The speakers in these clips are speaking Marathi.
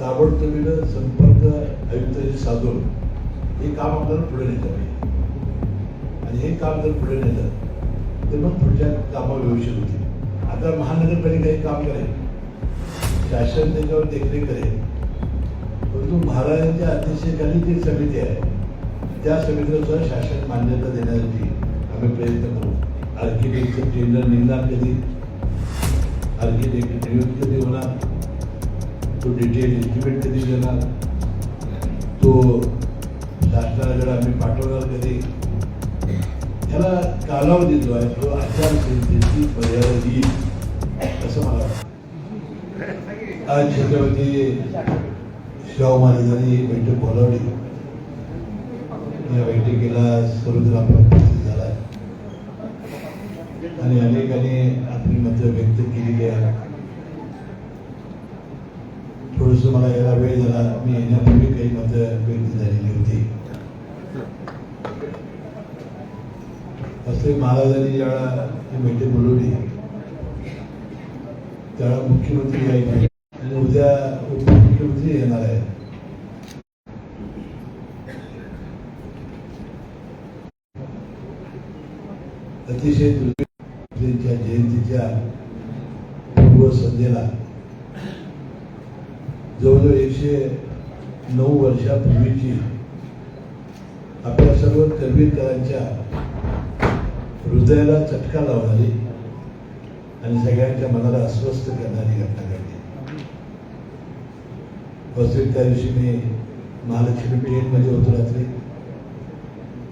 ताबडतोबीनं संपर्क आयुक्तांशी साधून हे काम आपल्याला पुढे नेलं पाहिजे. आणि हे काम जर पुढे नेलं तर मग पुढच्या कामावर व्यवस्थित होते आता महानगरपालिका हे काम करेल शासन त्याच्यावर देखरेख करेल. परंतु महाराजांच्या अध्यक्षतेखाली जी समिती आहे त्या समितीला सुद्धा शासन मान्यता देण्यासाठी आम्ही प्रयत्न करू. आर्किटेक्टचं टेंडर निघणार कधी? आर्किटेक्ट नियुक्त कधी होणार? तो डिटेल एस्टिमेट कधी देणार? तो शासनाकडे आम्ही पाठवणार कधी? त्याला कालावधी जो आहे तो आचारसंहितेची मर्यादा येईल असं मला वाटतं. आज छत्रपती शाहू महाराजांनी ही बैठक बोलावली. या बैठकीला सर्वजण आपला उपस्थित झाला. आणि अनेकांनी आपली मतं व्यक्त केलेली आहे थोडस मला यायला वेळ झाला. मी येण्यापूर्वी काही मत व्यक्त झालेली होती. असले महाराजांनी ज्यावेळा ही बैठक बोलवली त्यावेळा मुख्यमंत्री यायचे आणि उद्या उपमुख्यमंत्री येणार आहे अतिशय जयंतीच्या पूर्व संध्येला जवळजवळ एकशे नऊ वर्षापूर्वीची आपल्या सर्व करवीरकरांच्या हृदयाला चटका लावणारी आणि सगळ्यांच्या मनाला अस्वस्थ करणारी घटना घडली. वस्तू त्या दिवशी मी महालक्ष्मी पेठमध्ये होतो रात्री.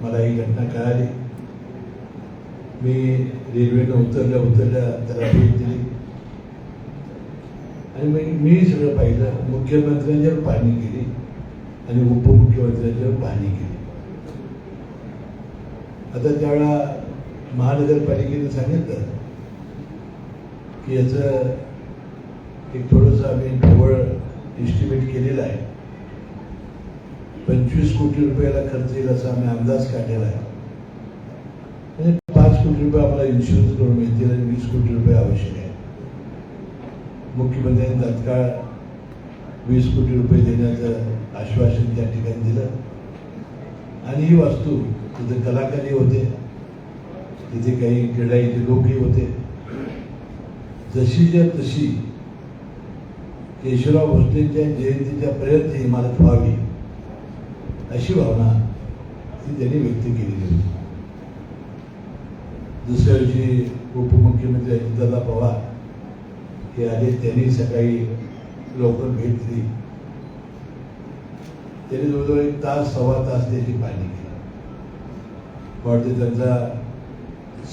मला ही घटना कळाली. मी रेल्वेनं उतरल्या उतरल्या त्याला भेट दिली. आणि मग मी सगळं पाहिलं मुख्यमंत्र्यांच्यावर पाहणी केली आणि उपमुख्यमंत्र्यांच्यावर पाहणी केली. आता त्यावेळा महानगरपालिकेने सांगितलं की याचं एक थोडंसं आम्ही ढोबळ एस्टिमेट केलेलं आहे. पंचवीस कोटी रुपयाला खर्च येईल असा आम्ही अंदाज काढलेला आहे. म्हणजे पाच कोटी रुपये आम्हाला इन्शुरन्स करून मिळतील आणि वीस कोटी रुपये आवश्यक आहे. मुख्यमंत्र्यांनी तात्काळ वीस कोटी रुपये देण्याचं आश्वासन त्या ठिकाणी दिलं. आणि ही वास्तू तिथे कलाकारही होते तिथे काही क्रीडाईचे लोकही होते. जशीच्या तशी केशवराव भोसलेंच्या जयंतीच्या पर्यंत ही इमारत व्हावी अशी भावना ती त्यांनी व्यक्त केलेली होती. दुसऱ्या दिवशी उपमुख्यमंत्री अजितदादा पवार ते आले त्यांनी सकाळी लवकर भेट दिली. त्यांनी जवळजवळ एक तास सव्वा तास त्याची पाहणी केली. वाटते त्यांचा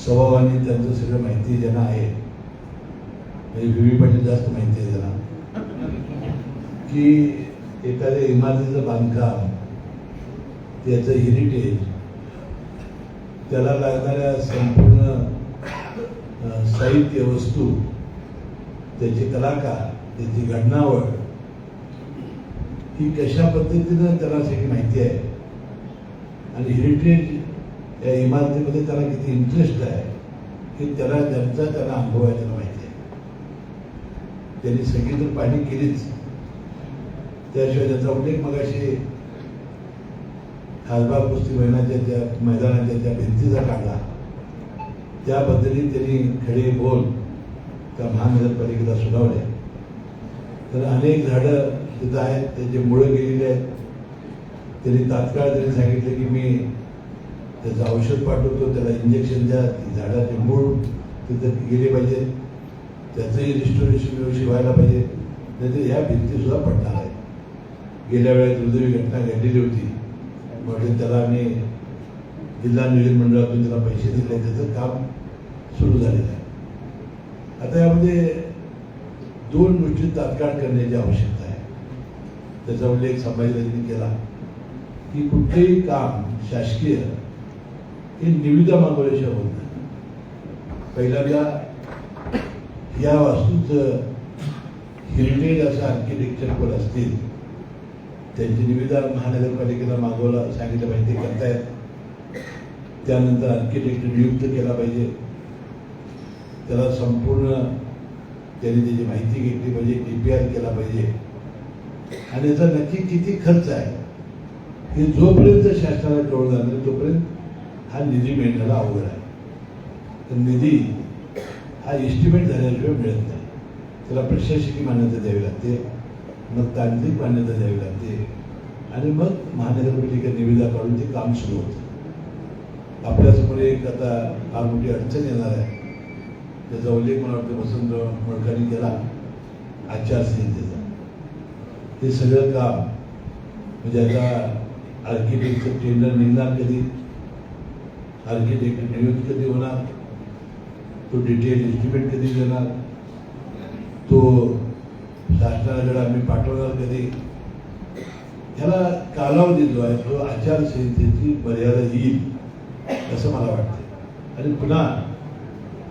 स्वभाव आणि त्यांचं सगळं माहिती ज्यांना आहे. म्हणजे व्ही. व्ही. पाटील जास्त माहिती आहे त्यांना. की एखाद्या इमारतीचं बांधकाम त्याचं हेरिटेज त्याला लागणाऱ्या संपूर्ण साहित्य वस्तू त्याचे कलाकार त्याची घडणावळ ही कशा पद्धतीनं त्याला सगळी माहिती आहे? आणि हेरिटेज या इमारतीमध्ये त्याला किती इंटरेस्ट आहे? हे त्याला ज्यांचा त्याला अनुभव आहे त्याला माहिती आहे. त्यांनी सगळी तर पाणी केलीच. त्याशिवाय त्याचा उल्लेख मगाशी खासबाग कुस्ती महिन्याच्या त्या मैदानाच्या त्या भिंतीचा काढला. पद्धतीने त्यांनी खडे बोल त्या महानगरपालिकेला सुनावल्या. तर अनेक झाडं तिथं आहेत त्याचे मुळं गेलेले आहेत. त्यांनी तात्काळ त्यांनी सांगितलं की मी त्याचं औषध पाठवतो त्याला इंजेक्शन द्या ती झाडाचे मूळ तिथं गेले पाहिजे. त्याचंही रिस्टोरेशन व्यवस्थित व्हायला पाहिजे. नाही ह्या भिंतीसुद्धा पडणार आहेत. गेल्या वेळेस दुर्दैवी घटना घडलेली होती. म्हणजे त्याला आम्ही जिल्हा नियोजन मंडळातून त्याला पैसे दिले त्याचं काम सुरू झालेलं आहे. आता यामध्ये दोन गोष्टी तात्काळ करण्याची आवश्यकता आहे. त्याचा उल्लेख संभाजीराजांनी केला. की कुठलेही काम शासकीय हे निविदा मागवल्याशिवाय होत नाही. पहिल्यांदा या वास्तूचं हेरिटेज असं आर्किटेक्चर कोण असतील त्यांची निविदा महानगरपालिकेला मागवला सांगितलं पाहिजे ते करतायत. त्यानंतर आर्किटेक्ट नियुक्त केला पाहिजे. त्याला संपूर्ण त्याने त्याची माहिती घेतली पाहिजे डी पी आर केला पाहिजे. आणि याचा नक्की किती खर्च आहे हे जोपर्यंत शासनाला कळून जाणार नाही, तोपर्यंत हा निधी मिळण्याला अवघड आहे. तर निधी हा एस्टिमेट झाल्याशिवाय मिळत नाही. त्याला प्रशासकीय मान्यता द्यावी लागते मग तांत्रिक मान्यता द्यावी लागते. आणि मग महानगरपालिका निविदा काढून ते काम सुरू होतं. आपल्यासमोर एक आता फार मोठी अडचण येणार आहे. त्याचा उल्लेख मला वाटतं? वसंतराव मोडकांनी केला. आचारसंहितेचा ते सगळं काम. म्हणजे आता आर्किटेक्टचं टेंडर निघणार कधी? आर्किटेक्ट नियुक्त कधी होणार? तो डिटेल एस्टिमेट कधी देणार? तो शासनाकडे आम्ही पाठवणार कधी? ह्याला कालावधी जो आहे तो आचारसंहितेची मर्यादा येईल असं मला वाटतं. आणि पुन्हा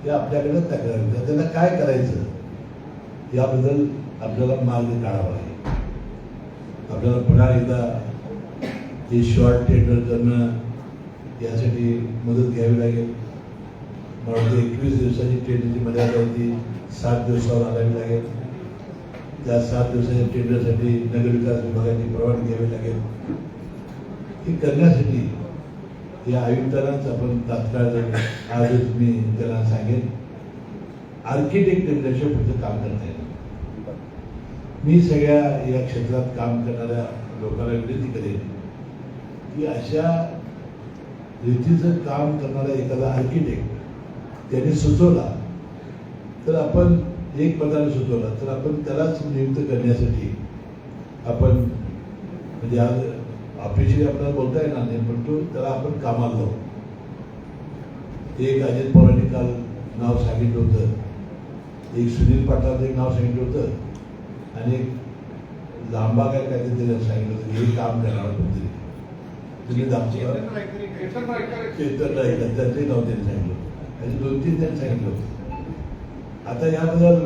ते आपल्याकडे तक्रार येतात त्याला काय करायचं? याबद्दल आपल्याला मार्ग काढावा लागेल. आपल्याला पुन्हा एकदा ते शॉर्ट टेंडर करणं यासाठी मदत घ्यावी लागेल. मला वाटतं एकवीस दिवसाची टेंडरची मर्यादा होती. सात दिवसावर आणावी लागेल. त्या सात दिवसाच्या टेंडरसाठी नगरविकास विभागाची परवानगी घ्यावी लागेल. हे करण्यासाठी या आयुक्तांनाच आपण तात्काळ आजच मी त्याला सांगेन आर्किटेक्ट त्याच्या पुढचं काम करता येईल. मी सगळ्या या क्षेत्रात काम करणाऱ्या लोकांना विनंती करेन की अशा रीतीचं काम करणारा एखादा आर्किटेक्ट त्याने सुचवला तर आपण एक पदाने सुचवला तर आपण त्यालाच नियुक्त करण्यासाठी आपण म्हणजे आज ऑफिशियली आपल्याला बोलता येणार नाही पण तो त्याला आपण कामाला लावू एक अजित पवारांनी काल नाव सांगितलं होतं. एक सुनील पाटलाचं एक नाव सांगितलं होतं. आणि एक लांबा काय काय त्याने सांगितलं होतं. हे काम करणार कोणतरी. तुम्ही चेतन राहिलं त्याचंही नाव त्यांनी सांगितलं आणि दोन तीन त्यांनी सांगितलं होतं. आता याबद्दल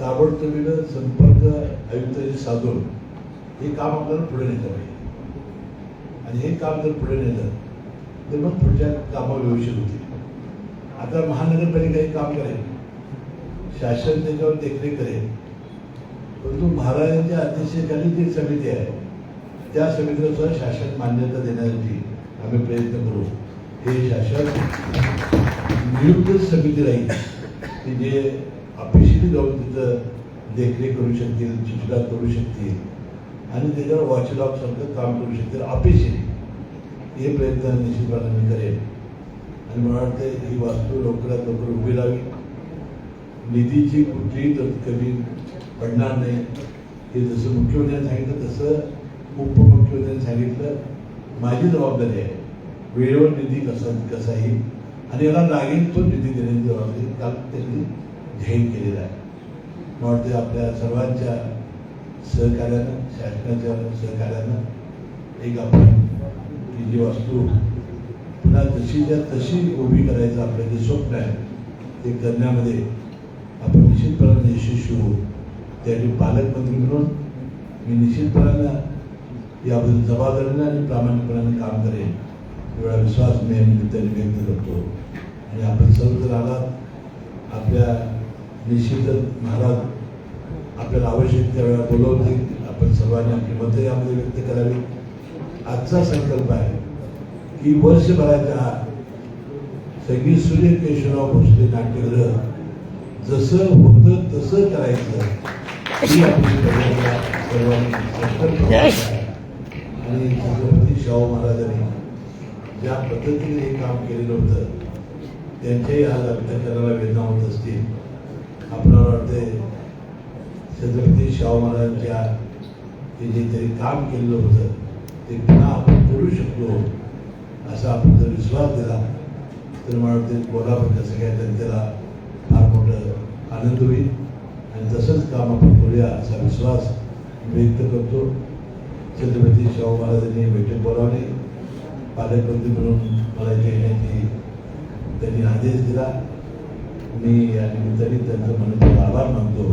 ताबडतोबीनं संपर्क आयुक्ताशी साधून हे काम आपल्याला पुढे नेलं पाहिजे. आणि हे काम जर पुढे नेलं तर मग पुढच्या कामावर व्यवस्थित होतील आता महानगरपालिका हे काम करेल. शासन त्याच्यावर देखरेख करेल. परंतु महाराजांच्या अध्यक्षतेखाली जी समिती आहे त्या समितीला सुद्धा शासन मान्यता देण्यासाठी आम्ही प्रयत्न करू. हे शासन नियुक्त समिती राहील की जे अपेक्षित जाऊन तिथं देखरेख करू शकतील सूचना करू शकतील. आणि त्याच्यावर वॉचडॉग सारखं काम करू शकतील ऑफिशियली हे प्रयत्न निश्चितपणे मी करेन. आणि मला वाटतं ही वास्तू लवकरात लवकर उभी राहावी. निधीची कुठलीही तर कमी पडणार नाही. हे जसं मुख्यमंत्र्यांनी सांगितलं तसं उपमुख्यमंत्र्यांनी सांगितलं. माझी जबाबदारी आहे. वेळेवर निधी कसा कसा येईल? आणि याला लागेल तो निधी देण्याची जबाबदारी काल त्यांनी जाहीर केलेला आहे. मला वाटतं आपल्या सर्वांच्या सहकार्यानं शासनाच्या सहकार्यानं एक आपण ही जी वास्तू पुन्हा जशीच्या तशी उभी करायचं आपलं जे स्वप्न आहे ते करण्यामध्ये आपण निश्चितपणाने यशस्वी होऊ. त्यासाठी पालकमंत्री म्हणून मी निश्चितपणानं याबद्दल जबाबदारीनं आणि प्रामाणिकपणाने काम करेन एवढा विश्वास मी या निमित्ताने व्यक्त करतो. आणि आपण सर्व जर आलात आपल्या निश्चितच महाराज आपल्याला आवश्यक त्यावेळेला बोलवतील आपण सर्वांनी आपली मतं यामध्ये व्यक्त करावी. आजचा संकल्प आहे की वर्षभराच्या आत संगीत सूर्य केशवराव भोसले नाट्यगृह जसं होतं तसं करायचं ही आपली सर्वांनी संकल्प आणि छत्रपती शाहू महाराजांनी ज्या पद्धतीने हे काम केलेलं होतं त्यांच्याही आज अभ्यासाला वेदना होत असतील. आपल्याला वाटते छत्रपती शाहू महाराजांच्या ते जे तरी काम केलेलं होतं ते पुन्हा आपण करू शकलो असा आपण जर विश्वास दिला तर मला वाटते कोल्हापूरच्या सगळ्या जनतेला फार मोठं आनंद होईल. आणि तसंच काम आपण करूया असा विश्वास व्यक्त करतो. छत्रपती शाहू महाराजांनी बैठक बोलावली. पालकमंत्री म्हणून मला इथे येण्याची त्यांनी आदेश दिला. मी या निमित्ताने त्यांचं मनपूर्वक आभार मानतो.